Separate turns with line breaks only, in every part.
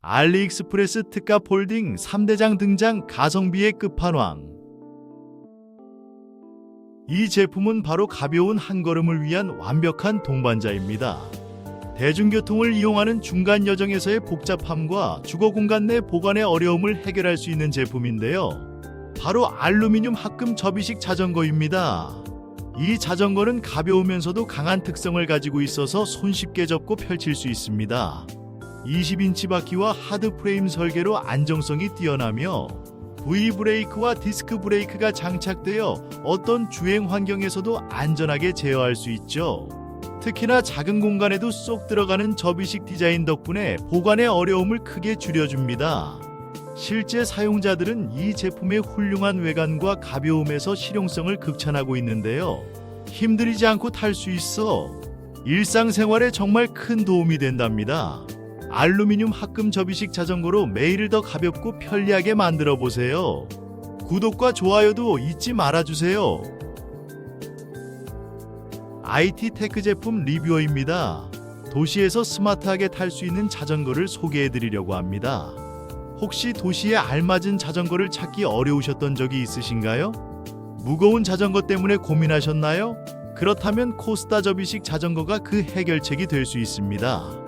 알리익스프레스 특가 폴딩 3대장 등장 가성비의 끝판왕. 이 제품은 바로 가벼운 한 걸음을 위한 완벽한 동반자입니다. 대중교통을 이용하는 중간 여정에서의 복잡함과 주거 공간 내 보관의 어려움을 해결할 수 있는 제품인데요. 바로 알루미늄 합금 접이식 자전거입니다. 이 자전거는 가벼우면서도 강한 특성을 가지고 있어서 손쉽게 접고 펼칠 수 있습니다. 20인치 바퀴와 하드 프레임 설계로 안정성이 뛰어나며 V 브레이크와 디스크 브레이크가 장착되어 어떤 주행 환경에서도 안전하게 제어할 수 있죠. 특히나 작은 공간에도 쏙 들어가는 접이식 디자인 덕분에 보관의 어려움을 크게 줄여줍니다. 실제 사용자들은 이 제품의 훌륭한 외관과 가벼움에서 실용성을 극찬하고 있는데요. 힘들이지 않고 탈 수 있어 일상생활에 정말 큰 도움이 된답니다. 알루미늄 합금 접이식 자전거로 매일을 더 가볍고 편리하게 만들어 보세요. 구독과 좋아요도 잊지 말아 주세요. IT 테크 제품 리뷰어입니다. 도시에서 스마트하게 탈 수 있는 자전거를 소개해 드리려고 합니다. 혹시 도시에 알맞은 자전거를 찾기 어려우셨던 적이 있으신가요? 무거운 자전거 때문에 고민하셨나요? 그렇다면 코스타 접이식 자전거가 그 해결책이 될 수 있습니다.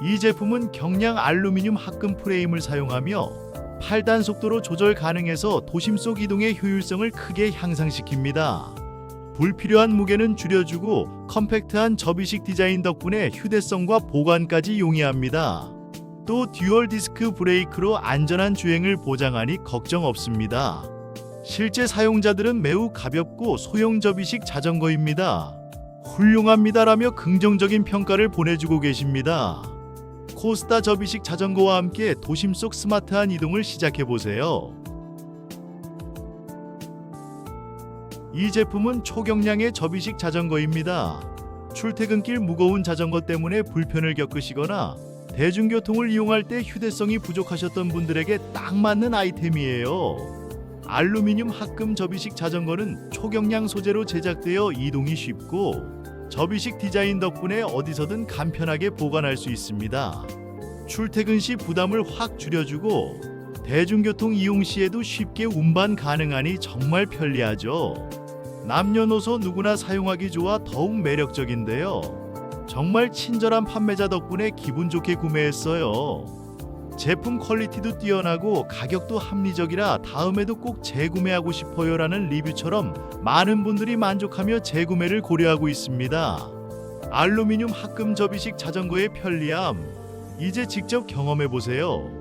이 제품은 경량 알루미늄 합금 프레임을 사용하며 8단 속도로 조절 가능해서 도심 속 이동의 효율성을 크게 향상시킵니다. 불필요한 무게는 줄여주고 컴팩트한 접이식 디자인 덕분에 휴대성과 보관까지 용이합니다. 또 듀얼 디스크 브레이크로 안전한 주행을 보장하니 걱정 없습니다. 실제 사용자들은 매우 가볍고 소형 접이식 자전거입니다. 훌륭합니다라며 긍정적인 평가를 보내주고 계십니다. 코스타 접이식 자전거와 함께 도심 속 스마트한 이동을 시작해 보세요. 이 제품은 초경량의 접이식 자전거입니다. 출퇴근길 무거운 자전거 때문에 불편을 겪으시거나 대중교통을 이용할 때 휴대성이 부족하셨던 분들에게 딱 맞는 아이템이에요. 알루미늄 합금 접이식 자전거는 초경량 소재로 제작되어 이동이 쉽고 접이식 디자인 덕분에 어디서든 간편하게 보관할 수 있습니다. 출퇴근 시 부담을 확 줄여주고 대중교통 이용 시에도 쉽게 운반 가능하니 정말 편리하죠. 남녀노소 누구나 사용하기 좋아 더욱 매력적인데요. 정말 친절한 판매자 덕분에 기분 좋게 구매했어요. 제품 퀄리티도 뛰어나고 가격도 합리적이라 다음에도 꼭 재구매하고 싶어요라는 리뷰처럼 많은 분들이 만족하며 재구매를 고려하고 있습니다. 알루미늄 합금 접이식 자전거의 편리함 이제 직접 경험해 보세요.